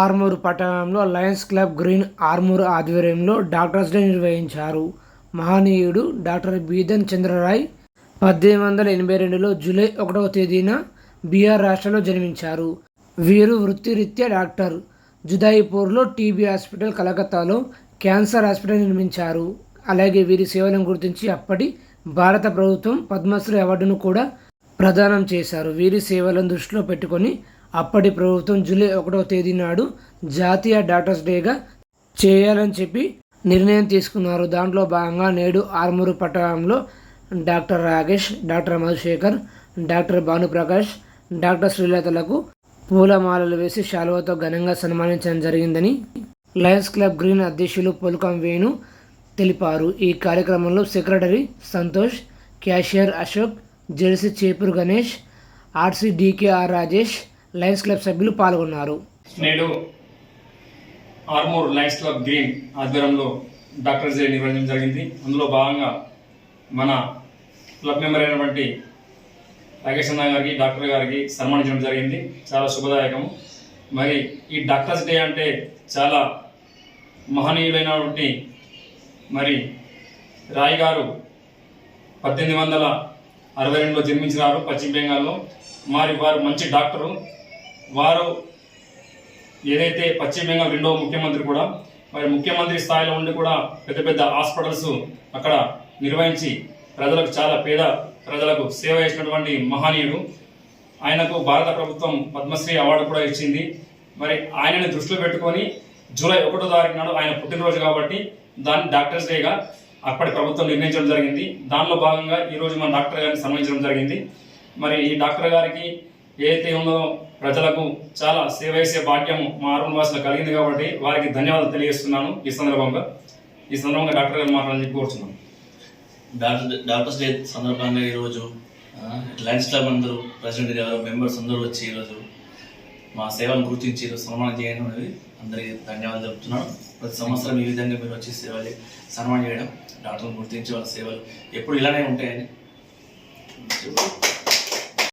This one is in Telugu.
ఆర్మూర్ పట్టణంలో లయన్స్ క్లబ్ గ్రీన్ ఆర్మూర్ ఆధ్వర్యంలో డాక్టర్స్ డే నిర్వహించారు. మహనీయుడు డాక్టర్ బీదన్ చంద్రరాయ్ పద్దెనిమిది వందల ఎనభై రెండులో జూలై ఒకటవ తేదీన బీహార్ రాష్ట్రంలో జన్మించారు. వీరు వృత్తిరీత్యా డాక్టర్. జుదాయిపూర్లో టీబీ హాస్పిటల్ కలకత్తాలో క్యాన్సర్ హాస్పిటల్ నిర్మించారు. అలాగే వీరి సేవలను గుర్తించి అప్పటి భారత ప్రభుత్వం పద్మశ్రీ అవార్డును కూడా ప్రదానం చేశారు. వీరి సేవలను దృష్టిలో పెట్టుకొని అప్పటి ప్రభుత్వం జూలై ఒకటవ తేదీ నాడు జాతీయ డాటర్స్ డేగా చేయాలని చెప్పి నిర్ణయం తీసుకున్నారు. దాంట్లో భాగంగా నేడు ఆర్మూరు పట్టణంలో doctor Rakesh doctor Madhusekhar doctor Bhanuprakash doctor శ్రీలతలకు పూలమాలలు వేసి శాలువతో ఘనంగా సన్మానించడం జరిగిందని లయన్స్ క్లబ్ గ్రీన్ అధ్యక్షులు పొల్కం వేణు తెలిపారు. ఈ కార్యక్రమంలో secretary Santosh cashier Ashok Jersey Chepur Ganesh RC DKR Rajesh lions club సభ్యులు పాల్గొన్నారు. నేడు ఆర్మూర్ లయన్స్ క్లబ్ గ్రీన్ ఆధ్వర్యంలో డాక్టర్స్ డే నిర్వహించడం జరిగింది. అందులో భాగంగా మన క్లబ్ మెంబర్ అయినటువంటి రాకేష్ అన్న గారికి డాక్టర్ గారికి సన్మానించడం జరిగింది. చాలా శుభదాయకము. మరి ఈ డాక్టర్స్ డే అంటే చాలా మహనీయులైనటువంటి మరి రాయ్ గారు పద్దెనిమిది వందల అరవై రెండులో జన్మించినారు పశ్చిమ బెంగాల్లో. మరి వారు మంచి డాక్టరు. వారు ఏదైతే పశ్చిమ బెంగాల్ రెండవ ముఖ్యమంత్రి కూడా మరి ముఖ్యమంత్రి స్థాయిలో ఉండి కూడా పెద్ద పెద్ద హాస్పిటల్స్ అక్కడ నిర్వహించి ప్రజలకు చాలా పేద ప్రజలకు సేవ చేసినటువంటి మహనీయుడు. ఆయనకు భారత ప్రభుత్వం పద్మశ్రీ అవార్డు కూడా ఇచ్చింది. మరి ఆయనని దృష్టిలో పెట్టుకొని జూలై ఒకటో తారీఖు నాడు ఆయన పుట్టినరోజు కాబట్టి దాన్ని డాక్టర్స్ డేగా అప్పటి ప్రభుత్వం నిర్ణయించడం జరిగింది. దానిలో భాగంగా ఈరోజు మన డాక్టర్ గారిని సన్మానించడం జరిగింది. మరి ఈ డాక్టర్ గారికి ఏదైతే ఉన్నదో ప్రజలకు చాలా సేవ చేసే భాగ్యము మా అరుణ్ వాసులు కలిగింది కాబట్టి వారికి ధన్యవాదాలు తెలియజేస్తున్నాను ఈ సందర్భంగా. ఈ సందర్భంగా డాక్టర్ గారు మాట్లాడాలని చెప్పి కోరుతున్నాను డాక్టర్ డాక్టర్స్ డే సందర్భంగా ఈరోజు ఆ, లయన్స్ క్లబ్ అందరూ ప్రెసిడెంట్ గారు మెంబర్స్ అందరూ వచ్చి ఈరోజు మా సేవలను గుర్తించి ఈరోజు సన్మానం చేయడం అనేది అందరికీ ధన్యవాదాలు చెప్తున్నాను ప్రతి సంవత్సరం ఈ విధంగా మీరు వచ్చి సేవలు సన్మానం చేయడం డాక్టర్లను గుర్తించి వాళ్ళ సేవలు ఎప్పుడు ఇలానే ఉంటాయని.